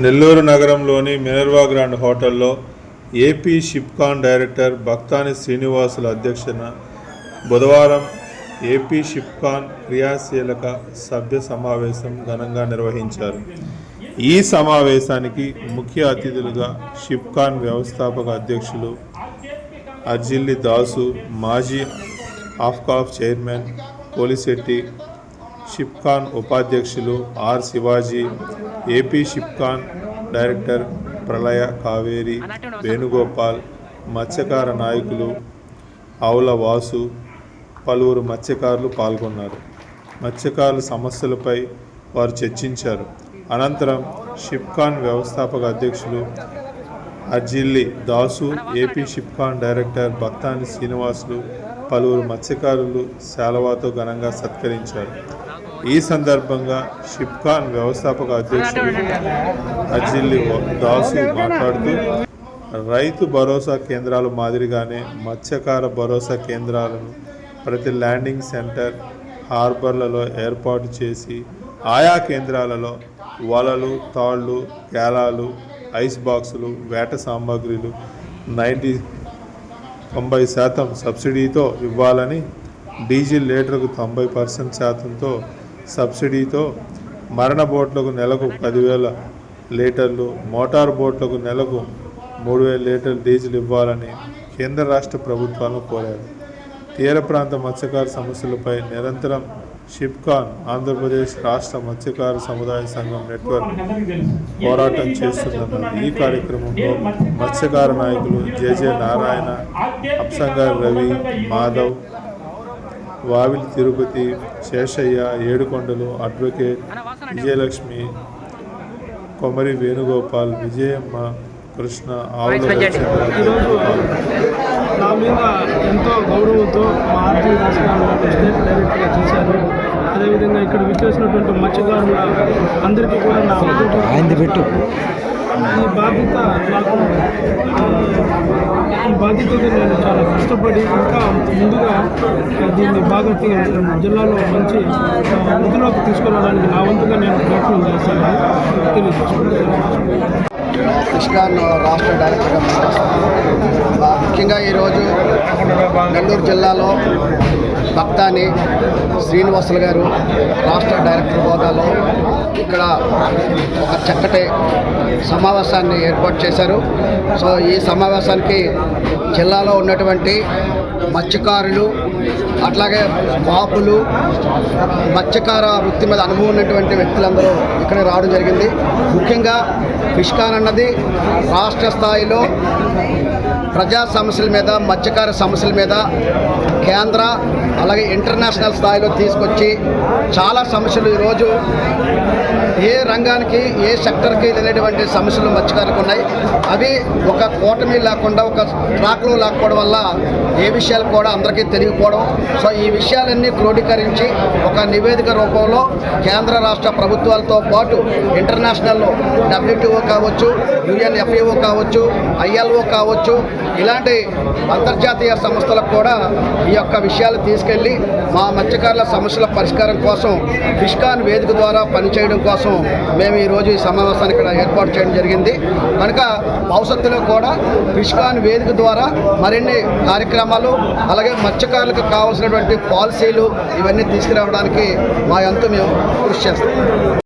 నెల్లూరు నగరంలోని Minerva grand హోటల్లో AP షిప్కాన్ director Bhaktani శ్రీనివాసుల అధ్యక్షన బుధవారం ఏపీ షిప్కాన్ క్రియాశీలక సభ్య సమావేశం ఘనంగా నిర్వహించారు. ఈ సమావేశానికి ముఖ్య అతిథులుగా షిప్కాన్ వ్యవస్థాపక అధ్యక్షులు అర్జిల్లి దాసు మాజీ ఆఫ్కాఫ్ చైర్మన్ పోలిశెట్టి షిప్కాన్ ఉపాధ్యక్షులు R Shivaji AP Shipcon director Pralaya Kaveri Venugopal మత్స్యకార నాయకులు ఆవుల వాసు పలువురు మత్స్యకారులు పాల్గొన్నారు. మత్స్యకారుల సమస్యలపై వారు చర్చించారు. అనంతరం షిప్కాన్ వ్యవస్థాపక అధ్యక్షులు Arjilli Dasu AP Shipcon director Bhaktani Srinivasulu పలువురు మత్స్యకారులు శాలవాతో ఘనంగా సత్కరించారు. ఈ సందర్భంగా షిప్కాన్ వ్యవస్థాపక అధ్యక్షుడు అజిల్లి దాసు మాట్లాడుతూ రైతు భరోసా కేంద్రాల మాదిరిగానే మత్స్యకార భరోసా కేంద్రాలను ప్రతి ల్యాండింగ్ సెంటర్ హార్బర్లలో ఏర్పాటు చేసి ఆయా కేంద్రాలలో వలలు తాళ్ళు గేలాలు ఐస్ బాక్సులు వేట సామాగ్రిలు నైంటీ తొంభై శాతం సబ్సిడీతో ఇవ్వాలని డీజిల్ లీటర్కు తొంభై పర్సెంట్ శాతంతో సబ్సిడీతో మరణ బోట్లకు నెలకు పదివేల లీటర్లు మోటార్ బోట్లకు నెలకు మూడు వేల లీటర్ల డీజిల్ ఇవ్వాలని కేంద్ర రాష్ట్ర ప్రభుత్వాలను కోరారు. తీర ప్రాంత మత్స్యకార సమస్యలపై నిరంతరం షిప్కాన్ ఆంధ్రప్రదేశ్ రాష్ట్ర మత్స్యకార సముదాయ సంఘం నెట్వర్క్ పోరాటం చేస్తుందన్నారు. ఈ కార్యక్రమంలో మత్స్యకార నాయకులు జేజే నారాయణ అప్సంగారి రవి మాధవ్ వావిలి తిరుపతి శేషయ్య ఏడుకొండలు అడ్వకేట్ విజయలక్ష్మి కొమరి వేణుగోపాల్ విజయమ్మ కృష్ణ ఆవుల నా మీద ఎంతో గౌరవంతో మా ఆర్జీ స్టేట్ డైరెక్టర్గా చేశారు. అదేవిధంగా ఇక్కడ విచ్చేసినటువంటి మత్స్యకారుల అందరికీ కూడా నా పెట్టు. ఈ బాధ్యత నాకు ఈ బాధ్యతకి నేను చాలా కష్టపడి ఇంకా ముందుగా దీన్ని బాగా జిల్లాలో మంచి వృద్ధిలోకి తీసుకురావడానికి నా వంతుగా నేను ప్రయత్నం చేస్తానని తెలియజేసుకుంటాను రాష్ట్ర డైరెక్టర్గా ముఖ్యంగా ఈరోజు నెల్లూరు జిల్లాలో భక్తాని శ్రీనివాసులు గారు రాష్ట్ర డైరెక్టర్ హోదాలో ఇక్కడ ఒక చక్కటి సమావేశాన్ని ఏర్పాటు చేశారు. సో ఈ సమావేశానికి జిల్లాలో ఉన్నటువంటి మత్స్యకారులు అట్లాగే పాపులు మత్స్యకార వృత్తి మీద అనుభవం ఉన్నటువంటి వ్యక్తులందరూ ఇక్కడ రావడం జరిగింది. ముఖ్యంగా ఫిష్కాన్ అన్నది రాష్ట్ర స్థాయిలో ప్రజా సమస్యల మీద మత్స్యకార సమస్యల మీద కేంద్ర అలాగే ఇంటర్నేషనల్ స్థాయిలో తీసుకొచ్చి చాలా సమస్యలు ఈరోజు ఏ రంగానికి ఏ సెక్టర్కి లేనటువంటి సమస్యలు మత్స్యకారులకు ఉన్నాయి. అవి ఒక కూటమి లేకుండా ఒక ట్రాక్లో లేకపోవడం వల్ల ఏ విషయాలు కూడా అందరికీ తెలియకపోవడం. సో ఈ విషయాలన్నీ క్రోడీకరించి ఒక నివేదిక రూపంలో కేంద్ర రాష్ట్ర ప్రభుత్వాలతో పాటు ఇంటర్నేషనల్ డబ్ల్యూటీఓ కావచ్చు యుఎన్ఎఫ్ఏఓ కావచ్చు ఐఎల్ఓ కావచ్చు ఇలాంటి అంతర్జాతీయ సంస్థలకు కూడా ఈ యొక్క విషయాలు తీసుకెళ్ళి మా మత్స్యకారుల సమస్యల పరిష్కారం కోసం ఫిష్కాన్ వేదిక ద్వారా పనిచేయడం కోసం మేము ఈరోజు ఈ సమావేశాన్ని ఇక్కడ ఏర్పాటు చేయడం జరిగింది. కనుక భవిష్యత్తులో కూడా ఫిష్కాన్ వేదిక ద్వారా మరిన్ని కార్యక్రమాలు అలాగే మత్స్యకారులకు కావాల్సినటువంటి పాలసీలు ఇవన్నీ తీసుకురావడానికి మా ఎంతో మేము కృషి చేస్తాం.